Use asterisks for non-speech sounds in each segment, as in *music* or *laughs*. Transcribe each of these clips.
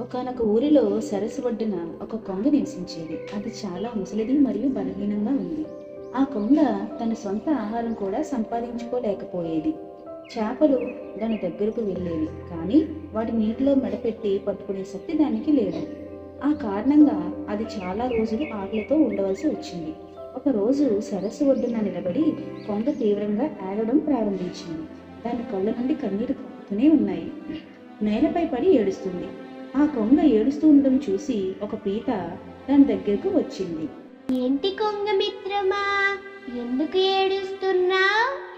ఒకనొక ఊరిలో సరస్సు ఒడ్డున ఒక కొంగ నివసించేది. అది చాలా ముసలిది మరియు బలహీనంగా ఉంది. ఆ కొంగ తన సొంత ఆహారం కూడా సంపాదించుకోలేకపోయేది. చేపలు దాని దగ్గరకు వెళ్ళేవి కానీ వాటి నీటిలో మెడపెట్టి పట్టుకునే శక్తి దానికి లేదు. ఆ కారణంగా అది చాలా రోజులు ఆకలితో ఉండవలసి వచ్చింది. ఒక రోజు సరస్సు ఒడ్డున నిలబడి కొంగ తీవ్రంగా ఏడవడం ప్రారంభించింది. దాని కళ్ళ నుండి కన్నీరు కారుతూనే ఉన్నాయి. నేలపై పడి ఏడుస్తుంది. ఆ కొంగ ఏడుస్తూ ఉండడం చూసి ఒక పీత దాని దగ్గరకు వచ్చింది. ఏంటి కొంగ మిత్రమా? ఎందుకు ఏడుస్తున్నావు?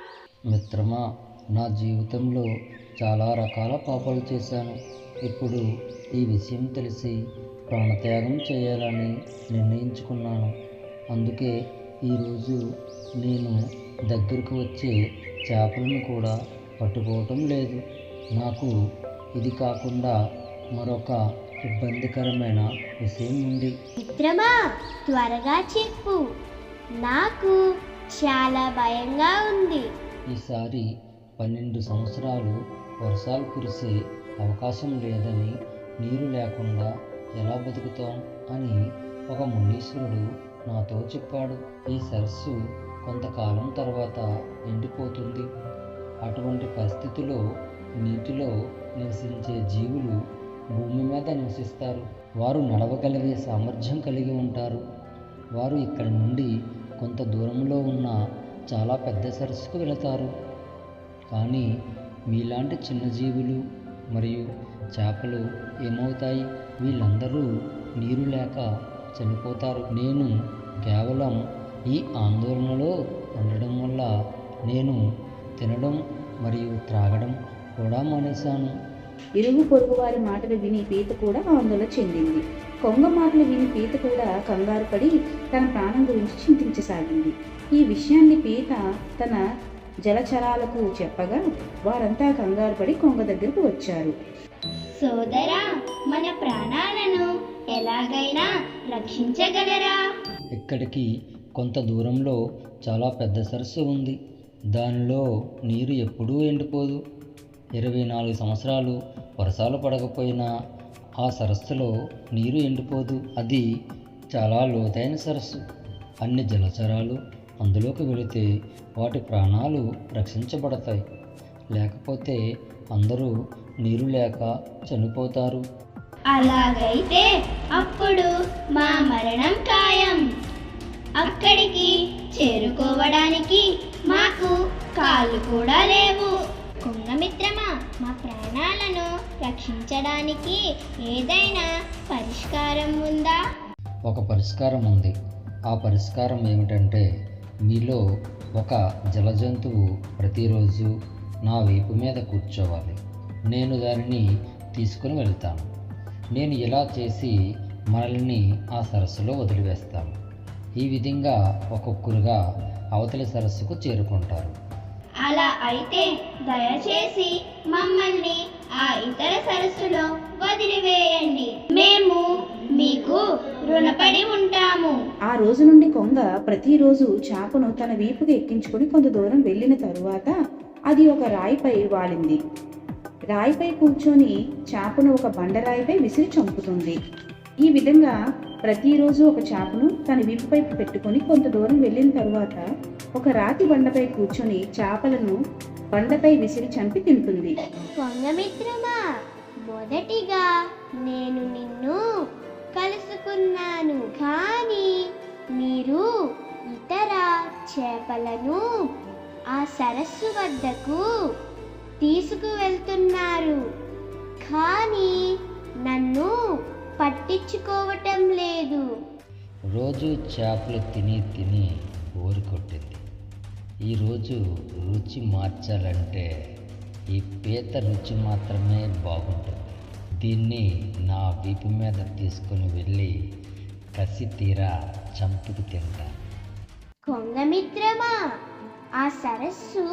మిత్రమా నా జీవితంలో చాలా రకాల పాపాలు చేశాను. ఇప్పుడు ఈ విషయం తెలిసి ప్రాణత్యాగం చేయాలని నిర్ణయించుకున్నాను. అందుకే ఈరోజు నేను దగ్గరకు వచ్చే చేపలను కూడా పట్టుకోవటం లేదు. నాకు ఇది కాకుండా మరొక ఇబ్బందికరమైన విషయం ఉంది. మిత్రమా త్వరగా చెప్పు. నాకు చాలా భయంగా ఉంది. ఈసారి పన్నెండు సంవత్సరాలు వర్షాలు కురిసే అవకాశం లేదని నీరు లేకుండా ఎలా బతుకుతాం అని ఒక మునీశ్వరుడు నాతో చెప్పాడు. ఈ సరస్సు కొంతకాలం తర్వాత ఎండిపోతుంది. అటువంటి పరిస్థితిలో నీటిలో నివసించే జీవులు భూమి మీద నివసిస్తారు. వారు నడవగలిగే సామర్థ్యం కలిగి ఉంటారు. వారు ఇక్కడ నుండి కొంత దూరంలో ఉన్న చాలా పెద్ద సరస్సుకు వెళతారు. కానీ మీలాంటి చిన్న జీవులు మరియు చేపలు ఏమవుతాయి? వీళ్ళందరూ నీరు లేక చనిపోతారు. నేను కేవలం ఈ ఆందోళనలో ఉండడం వల్ల నేను తినడం మరియు త్రాగడం కూడా మానేశాను. ఇరుగు పొరుగు వారి మాటలు విని పీత కూడా ఆందోళన చెందింది. కొంగ మాటలు విని పీత కూడా కంగారు పడి తన ప్రాణం గురించి చింతించసాగింది. ఈ విషయాన్ని పీత తన జలచరాలకు చెప్పగా వారంతా కంగారు పడి కొంగ దగ్గరకు వచ్చారు. సోదరా మన ప్రాణాలను ఎలాగైనా రక్షించగలరా? ఇక్కడికి కొంత దూరంలో చాలా పెద్ద సరస్సు ఉంది. దానిలో నీరు ఎప్పుడూ ఎండిపోదు. ఇరవై నాలుగు సంవత్సరాలు వర్షాలు పడకపోయినా ఆ సరస్సులో నీరు ఎండిపోదు. అది చాలా లోతైన సరస్సు. అన్ని జలచరాలు అందులోకి వెళితే వాటి ప్రాణాలు రక్షించబడతాయి. లేకపోతే అందరూ నీరు లేక చనిపోతారు. అలాగైతే అప్పుడు మా మరణం ఖాయం. అక్కడికి చేరుకోవడానికి మాకు కాళ్ళు కూడా లేవు. కుంగమిత్రమా మా ప్రాణాలను రక్షించడానికి ఏదైనా పరిష్కారం ఉందా? ఒక పరిష్కారం ఉంది. ఆ పరిష్కారం ఏమిటంటే మీలో ఒక జలజంతువు ప్రతిరోజు నా వైపు మీద కూర్చోవాలి. నేను దానిని తీసుకుని వెళ్తాను. నేను ఇలా చేసి మనల్ని ఆ సరస్సులో వదిలివేస్తాను. ఈ విధంగా ఒక్కొక్కరుగా అవతలి సరస్సుకు చేరుకుంటారు. అలా అయితే దయచేసి మమ్మల్ని ఆ ఇతర సరస్సులో వదిలివేయండి. మేము మీకు రుణపడి ఉంటాము. ఆ రోజు నుండి కొంగ ప్రతిరోజు చేపను తన వీపుకి ఎక్కించుకొని కొంత దూరం వెళ్ళిన తరువాత అది ఒక రాయిపై వాలింది. రాయిపై కూర్చొని చేపను ఒక బండరాయిపై విసిరి చంపుతుంది. ఈ విధంగా ప్రతిరోజు ఒక చేపను తన వీపుపై పెట్టుకొని కొంత దూరం వెళ్ళిన తరువాత ఒక రాతి బండపై కూర్చొని చేపలను బండపై విసిరి చంపి తింటుంది. కొంగమిత్రమా మొదటిగా నేను నిన్ను కలుసుకున్నాను. కానీ మీరు ఇతర చేపలను ఆ సరస్సు వద్దకు తీసుకువెళ్తున్నారు. కానీ నన్ను పట్టించుకోవటం లేదు. రోజు చేపలు తిని తిని ఊరి కొట్టింది. ఈరోజు రుచి మార్చాలంటే ఈ పీత రుచి మాత్రమే బాగుంటుంది. దీన్ని నా వీపు మీద తీసుకొని వెళ్ళి కసి తీరా చంపుకు తింటాను కొంగమిత్రమా ఆ సరస్సు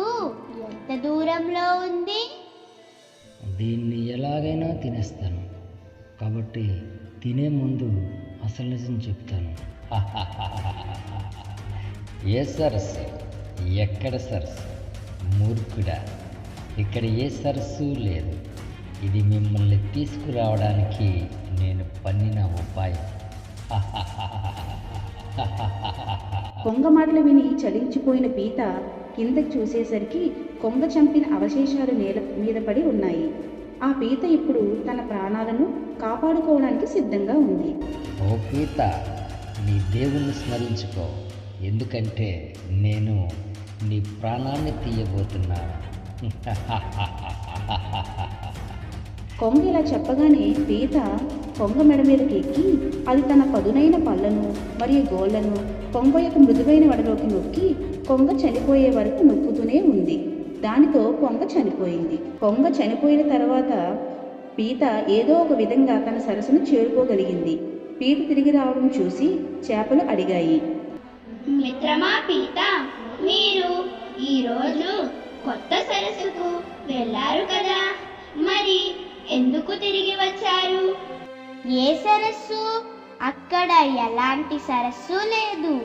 ఎంత దూరంలో ఉంది? దీన్ని ఎలాగైనా తినేస్తాను. కాబట్టి తినే ముందు అసలు నిజం చెప్తాను. ఏ సరస్సు? ఎక్కడ సరస్సు? మూర్ఖుడా. ఇక్కడ ఏ సరస్సు లేదు. ఇది మిమ్మల్ని తీసుకురావడానికి నేను పన్నిన ఉపాయం. కొంగ మాటలు విని చలించిపోయిన పీత కిందకి చూసేసరికి కొంగ చంపిన అవశేషాలు నేల మీద పడి ఉన్నాయి. ఆ పీత ఇప్పుడు తన ప్రాణాలను కాపాడుకోవడానికి సిద్ధంగా ఉంది. ఓ పీత నీ దేవుణ్ణి స్మరించుకో. ఎందుకంటే నేను నీ ప్రాణాన్ని తీయబోతున్నాను *laughs* కొంగ ఇలా చెప్పగానే పీత కొంగ మెడ మీదకి ఎక్కి అది తన పదునైన పళ్ళను మరియు గోళ్ళను కొంగ యొక్క మృదువైన వడలోకి నొక్కి కొంగ చనిపోయే వరకు నొక్కుతూనే ఉంది. దానితో కొంగ చనిపోయింది. కొంగ చనిపోయిన తర్వాత పీత ఏదో ఒక విధంగా తన సరస్సును చేరుకోగలిగింది. పీత తిరిగి రావడం చూసి చేపలు అడిగాయి. మిత్రమా పీత మీరు ఈరోజు కొత్త సరస్సుకు వెళ్ళారు కదా? మరి ఎందుకు తిరిగి వచ్చారు? ఏ సరస్సు? అక్కడ ఎలాంటి సరస్సు లేదు.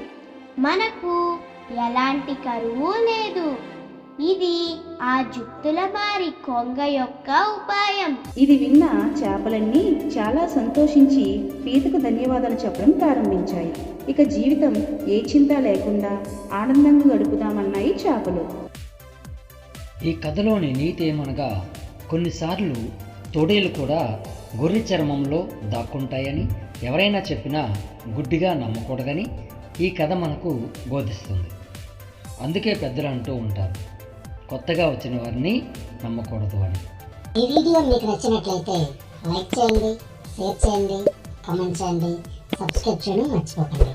మనకు ఎలాంటి కరువు లేదు. ఇది ఆ జుత్తుల మారి కొంగ యొక్క ఉపాయం. ఇది విన్న చేపలన్నీ చాలా సంతోషించి పీతకు ధన్యవాదాలు చెప్పడం ప్రారంభించాయి. ఇక జీవితం ఏ చింత లేకుండా ఆనందంగా గడుపుదామన్నాయి చేపలు. ఈ కథలోని నీతి ఏమనగా కొన్నిసార్లు తోడేలు కూడా గొర్రె చర్మంలో దాక్కుంటాయని ఎవరైనా చెప్పినా గుడ్డిగా నమ్మకూడదని ఈ కథ మనకు బోధిస్తుంది. అందుకే పెద్దలు అంటూ ఉంటారు కొత్తగా వచ్చిన వారిని నమ్మకూడదు అని. ఈ వీడియో మీకు నచ్చినట్లయితే లైక్ చేయండి షేర్ చేయండి కామెంట్ చేయండి సబ్స్క్రైబ్ చేయడం మర్చిపోకండి.